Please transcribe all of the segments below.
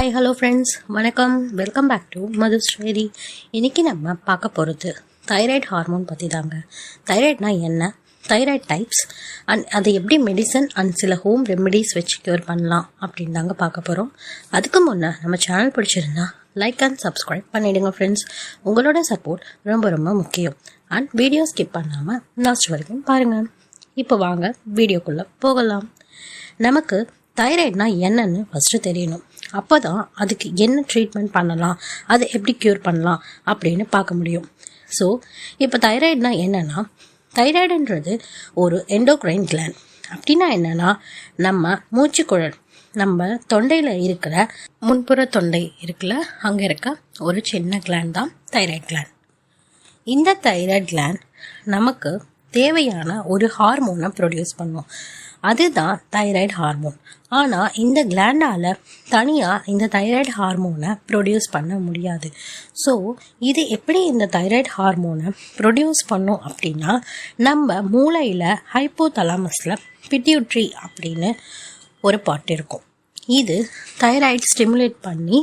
Hi hello friends வணக்கம். Welcome back to Madhu இன்றைக்கி நம்ம பார்க்க போகிறது தைராய்டு ஹார்மோன் பற்றி தாங்க தைராய்ட்னா என்ன? தைராய்டு டைப்ஸ் அண்ட் அதை எப்படி மெடிசன் அண்ட் சில ஹோம் ரெமெடிஸ் வச்சு க்யூர் பண்ணலாம் அப்படின்னு தாங்க பார்க்க போகிறோம் அதுக்கு முன்னே நம்ம சேனல் பிடிச்சிருந்தா லைக் அண்ட் சப்ஸ்கிரைப் பண்ணிவிடுங்க ஃப்ரெண்ட்ஸ் உங்களோட சப்போர்ட் ரொம்ப ரொம்ப முக்கியம். அண்ட் வீடியோ ஸ்கிப் பண்ணாமல் லாஸ்ட் வரைக்கும் பாருங்கள் இப்போ வாங்க வீடியோக்குள்ளே போகலாம். நமக்கு தைராய்டுனா என்னன்னு ஃபஸ்ட்டு தெரியணும். அப்போ தான் அதுக்கு என்ன ட்ரீட்மெண்ட் பண்ணலாம்? அதை எப்படி க்யூர் பண்ணலாம்? அப்படின்னு பார்க்க முடியும். ஸோ இப்போ தைராய்டுனா என்னென்னா தைராய்டுன்றது ஒரு எண்டோக்ரைன் கிளாண்ட் அப்படின்னா என்னென்னா நம்ம மூச்சுக்குழல் நம்ம தொண்டையில் இருக்கிற முன்புற தொண்டை இருக்குல்ல அங்கே இருக்க ஒரு சின்ன கிளாண்ட் தான் தைராய்டு கிளாண்ட் இந்த தைராய்டு கிளாண்ட் நமக்கு தேவையான ஒரு ஹார்மோனை ப்ரொடியூஸ் பண்ணும். அதுதான் தைராய்டு ஹார்மோன் ஆனால் இந்த கிளாண்டால் தனியாக இந்த தைராய்டு ஹார்மோனை ப்ரொடியூஸ் பண்ண முடியாது. ஸோ இது எப்படி இந்த தைராய்டு ஹார்மோனை ப்ரொடியூஸ் பண்ணும் அப்படின்னா நம்ம மூளையில் ஹைப்போதலாமஸில் பிட்யூட்ரி அப்படின்னு ஒரு பாட்டு இருக்கும். இது தைராய்டு ஸ்டிமுலேட் பண்ணி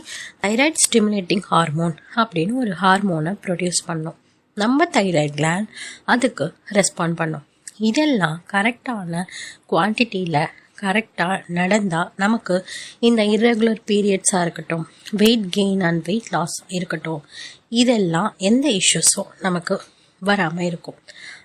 தைராய்டு ஸ்டிமுலேட்டிங் ஹார்மோன் அப்படின்னு ஒரு ஹார்மோனை ப்ரொடியூஸ் பண்ணும். நம்ம தைராய்டு கிளாண்ட் அதுக்கு ரெஸ்பாண்ட் பண்ணும். இதெல்லாம் கரெக்டான குவான்டிட்டியில் கரெக்டாக நடந்தால் நமக்கு இந்த இர்ரெகுலர் பீரியட்ஸாக இருக்கட்டும் weight gain and weight loss இருக்கட்டும் இதெல்லாம் எந்த இஷ்யூஸும் நமக்கு வராமல் இருக்கும்.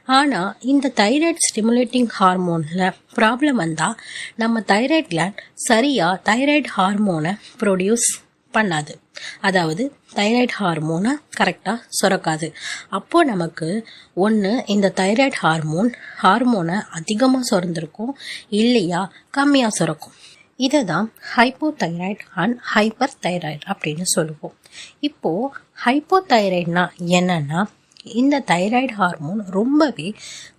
ஆனால் இந்த தைராய்டு ஸ்டிமுலேட்டிங் ஹார்மோனில் ப்ராப்ளம் வந்தால் நம்ம தைராய்ட் கிளாண்ட் சரியாக தைராய்டு ஹார்மோனை ப்ரொடியூஸ் பண்ணாது. அதாவது தைராய்டு ஹார்மோனை கரெக்டாக சுரக்காது. அப்போது நமக்கு ஒன்று இந்த தைராய்டு ஹார்மோன் ஹார்மோனை அதிகமாக சுரந்திருக்கும் இல்லையா கம்மியாக சுரக்கும். இதை தான் hypothyroid and hyperthyroid அப்படின்னு சொல்லுவோம். இப்போது ஹைப்போ தைராய்டுனா என்னென்னா இந்த தைராய்டு ஹார்மோன் ரொம்பவே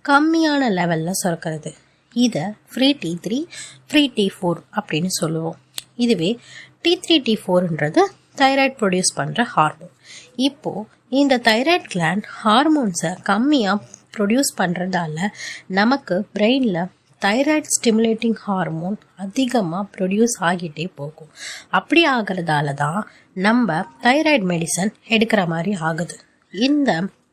கம்மியான லெவலில் சுரக்கிறது. இதை free T three free T four அப்படின்னு சொல்லுவோம். இதுவே டி த்ரீ டி ஃபோர்ன்றது தைராய்டு ப்ரொடியூஸ் பண்ணுற ஹார்மோன் இப்போது இந்த தைராய்டு கிளாண்ட் ஹார்மோன்ஸை கம்மியாக ப்ரொடியூஸ் பண்ணுறதால நமக்கு பிரெயினில் தைராய்டு ஸ்டிமுலேட்டிங் ஹார்மோன் அதிகமாக ப்ரொடியூஸ் ஆகிட்டே போகும். அப்படி ஆகிறதால தான் நம்ம தைராய்டு மெடிசன் எடுக்கிற மாதிரி ஆகுது. இந்த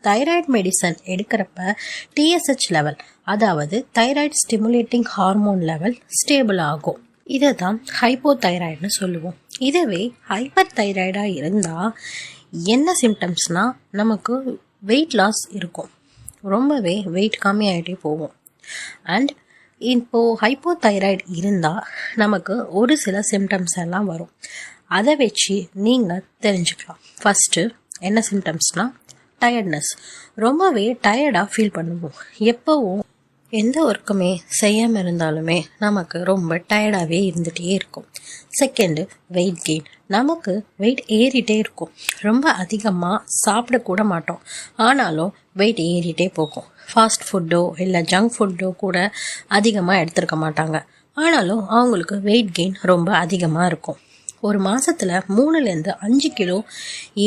தைராய்டு மெடிசன் எடுக்கிறப்ப டிஎஸ்ஹெச் லெவல் அதாவது thyroid stimulating hormone level stable ஆகும். இதை தான் ஹைப்போதைராய்டுன்னு சொல்லுவோம். இதுவே ஹைப்பர் தைராய்டாக இருந்தால் என்ன சிம்டம்ஸ்னால் நமக்கு வெயிட் லாஸ் இருக்கும். ரொம்பவே வெயிட் கம்மியாகிட்டே போகும். அண்ட் இப்போது ஹைப்போதைராய்டு இருந்தால் நமக்கு ஒரு சில சிம்டம்ஸ் எல்லாம் வரும். அதை வச்சு நீங்கள் தெரிஞ்சுக்கலாம். ஃபஸ்ட்டு என்ன சிம்டம்ஸ்னால் டயர்ட்னஸ் ரொம்பவே டயர்டாக ஃபீல் பண்ணுவோம். எப்போவும் எந்த ஒர்க்குமே செய்யாமல் இருந்தாலுமே நமக்கு ரொம்ப டயர்டாகவே இருந்துகிட்டே இருக்கும். செகண்டு வெயிட் கெயின் நமக்கு வெயிட் ஏறிட்டே இருக்கும். ரொம்ப அதிகமாக சாப்பிடக்கூட மாட்டோம். ஆனாலும் வெயிட் ஏறிட்டே போகும். ஃபாஸ்ட் ஃபுட்டோ இல்லை ஜங்க் ஃபுட்டோ கூட அதிகமாக எடுத்துருக்க மாட்டாங்க. ஆனாலும் அவங்களுக்கு வெயிட் கெயின் ரொம்ப அதிகமாக இருக்கும். ஒரு மாதத்தில் மூணுலேருந்து அஞ்சு கிலோ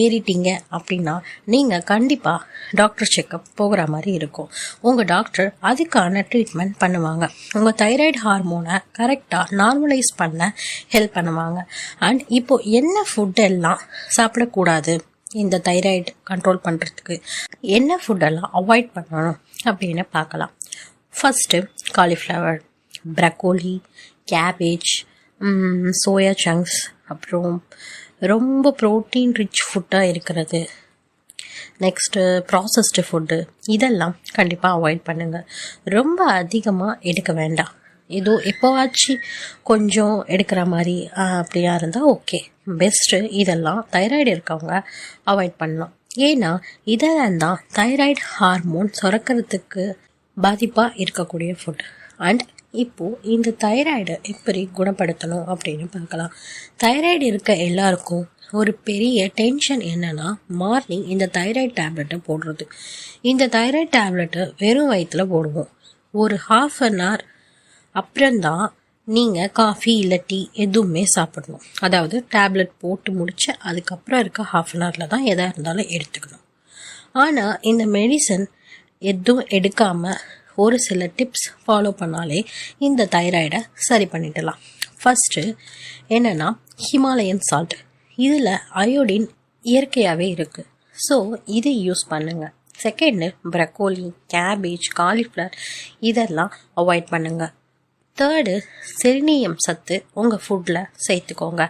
ஏறிட்டீங்க அப்படின்னா நீங்கள் கண்டிப்பாக டாக்டர் செக்கப் போகிற மாதிரி இருக்கும். உங்கள் டாக்டர் அதுக்கான ட்ரீட்மெண்ட் பண்ணுவாங்க. உங்கள் தைராய்டு ஹார்மோனை கரெக்டாக நார்மலைஸ் பண்ண ஹெல்ப் பண்ணுவாங்க. அண்ட் இப்போது என்ன ஃபுட்டெல்லாம் சாப்பிடக்கூடாது? இந்த தைராய்டு கண்ட்ரோல் பண்ணுறதுக்கு என்ன ஃபுட்டெல்லாம் அவாய்ட் பண்ணணும் அப்படின்னு பார்க்கலாம். First cauliflower broccoli cabbage soya chunks அப்புறம் ரொம்ப ப்ரோட்டீன் ரிச் ஃபுட்டாக இருக்கிறது. நெக்ஸ்ட்டு ப்ராசஸ்டு ஃபுட்டு இதெல்லாம் கண்டிப்பாக அவாய்ட் பண்ணுங்கள் ரொம்ப அதிகமாக எடுக்க வேண்டாம். ஏதோ எப்போவாச்சும் கொஞ்சம் எடுக்கிற மாதிரி அப்படியா இருந்தால் ஓகே பெஸ்ட்டு இதெல்லாம் தைராய்டு இருக்கவங்க அவாய்ட் பண்ணலாம். ஏன்னா இதெல்லாம் தான் தைராய்டு ஹார்மோன் சுரக்கிறதுக்கு பாதிப்பாக இருக்கக்கூடிய ஃபுட் அண்ட் இப்போது இந்த தைராய்டை எப்படி குணப்படுத்தணும் அப்படின்னு பார்க்கலாம். தைராய்டு இருக்க எல்லாருக்கும் ஒரு பெரிய டென்ஷன் என்னென்னா மார்னிங் இந்த தைராய்டு டேப்லெட்டை போடுறது. இந்த தைராய்டு டேப்லெட்டை வெறும் வயிற்றில் போடுவோம் ஒரு ஹாஃப் அன் ஹவர் அப்புறம்தான் நீங்கள் காஃபி இல்லை டீ எதுவுமே சாப்பிடணும். அதாவது டேப்லெட் போட்டு முடிச்சு அதுக்கப்புறம் இருக்க ஹாஃப் அன் ஹவரில் தான் எதாக இருந்தாலும் எடுத்துக்கணும். ஆனால் இந்த மெடிசன் எதுவும் எடுக்காமல் ஒரு சில டிப்ஸ் ஃபாலோ பண்ணாலே இந்த தைராய்டை சரி பண்ணிடலாம். ஃபஸ்ட்டு என்னென்னா ஹிமாலயன் சால்ட் இதில் அயோடின் இயற்கையாகவே இருக்குது ஸோ இதை யூஸ் பண்ணுங்கள் செகண்டு ப்ரக்கோலி கேபேஜ் காலிஃப்ளவர் இதெல்லாம் அவாய்ட் பண்ணுங்கள் தேர்டு செரினியம் சத்து உங்கள் ஃபுட்டில் சேர்த்துக்கோங்க.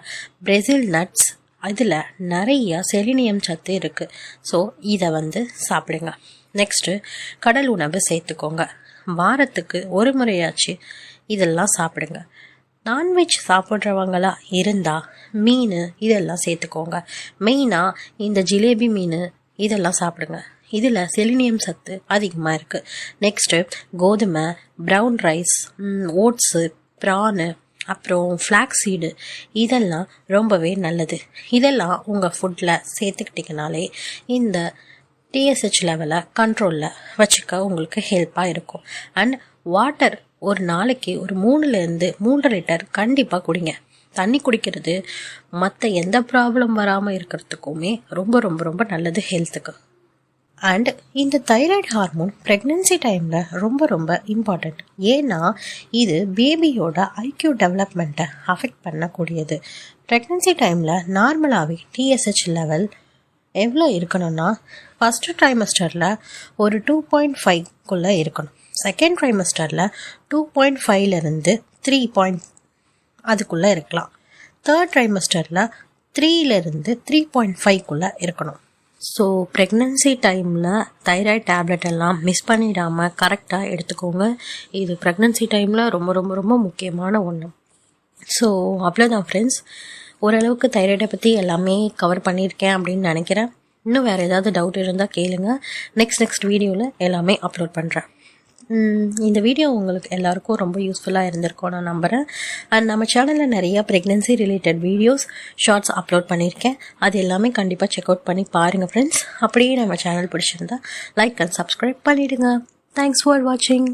பிரேசில் நட்ஸ் அதில் நிறைய செலினியம் சத்து இருக்குது ஸோ இதை வந்து சாப்பிடுங்க. நெக்ஸ்ட்டு கடல் உணவு சேர்த்துக்கோங்க. வாரத்துக்கு ஒரு முறையாச்சு இதெல்லாம் சாப்பிடுங்க. நான்வெஜ் சாப்பிட்றவங்களா இருந்தால் மீன் இதெல்லாம் சேர்த்துக்கோங்க. மெயினாக இந்த ஜிலேபி மீன் இதெல்லாம் சாப்பிடுங்க. இதில் செலினியம் சத்து அதிகமாக இருக்குது நெக்ஸ்ட்டு கோதுமை ப்ரௌன் ரைஸ் ஓட்ஸு ப்ரானு அப்புறம் ஃப்ளாக் சீடு இதெல்லாம் ரொம்பவே நல்லது. இதெல்லாம் உங்கள் ஃபுட்டில் சேர்த்துக்கிட்டிங்கனாலே இந்த டிஎஸ்ஹெச் லெவலை கண்ட்ரோலில் வச்சுக்க உங்களுக்கு ஹெல்ப்பாக இருக்கும். அண்ட் வாட்டர் ஒரு நாளைக்கு ஒரு மூணுலேருந்து மூன்று லிட்டர் கண்டிப்பாக குடிங்க. தண்ணி குடிக்கிறது மற்ற எந்த ப்ராப்ளம் வராமல் இருக்கிறதுக்குமே ரொம்ப ரொம்ப ரொம்ப நல்லது ஹெல்த்துக்கு அண்ட் இந்த தைராய்டு ஹார்மோன் ப்ரெக்னென்சி டைமில் ரொம்ப ரொம்ப இம்பார்ட்டண்ட் ஏன்னா இது பேபியோட ஐக்யூ டெவலப்மெண்ட்டை அஃபெக்ட் பண்ணக்கூடியது. ப்ரெக்னென்சி டைமில் நார்மலாகவே டிஎஸ்ஹெச் லெவல் எவ்வளோ இருக்கணும்னா ஃபஸ்ட்டு ட்ரைமஸ்டரில் ஒரு டூ பாயிண்ட் ஃபைவ்க்குள்ளே இருக்கணும். செகண்ட் ட்ரைமஸ்டரில் டூ பாயிண்ட் ஃபைவ்லேருந்து த்ரீ பாயிண்ட் அதுக்குள்ளே இருக்கலாம். தேர்ட் ட்ரைமஸ்டரில் த்ரீலேருந்து த்ரீ பாயிண்ட் ஃபைவ்க்குள்ளே இருக்கணும். ஸோ ப்ரெக்னென்சி டைமில் தைராய்டு டேப்லெட் எல்லாம் மிஸ் பண்ணிடாமல் கரெக்டாக எடுத்துக்கோங்க. இது ப்ரெக்னென்சி டைமில் ரொம்ப ரொம்ப ரொம்ப முக்கியமான ஒன்று ஸோ அவ்வளோதான் ஃப்ரெண்ட்ஸ் ஓரளவுக்கு தைராய்டை பற்றி எல்லாமே கவர் பண்ணியிருக்கேன் அப்படின்னு நினைக்கிறேன். இன்னும் வேறு ஏதாவது டவுட் இருந்தால் கேளுங்க. நெக்ஸ்ட் நெக்ஸ்ட் வீடியோவில் எல்லாமே அப்லோட் பண்ணுறேன் இந்த வீடியோ உங்களுக்கு எல்லாருக்கும் ரொம்ப யூஸ்ஃபுல்லாக இருந்திருக்கும் நான் நம்புகிறேன் அண்ட் நம்ம சேனலில் நிறையா pregnancy related videos shorts upload பண்ணியிருக்கேன். அது எல்லாமே கண்டிப்பாக செக் அவுட் பண்ணி பாருங்கள் ஃப்ரெண்ட்ஸ் அப்படியே நம்ம சேனல் பிடிச்சிருந்தா லைக் அண்ட் சப்ஸ்கிரைப் பண்ணிவிடுங்க தேங்க்ஸ் ஃபார் வாட்சிங்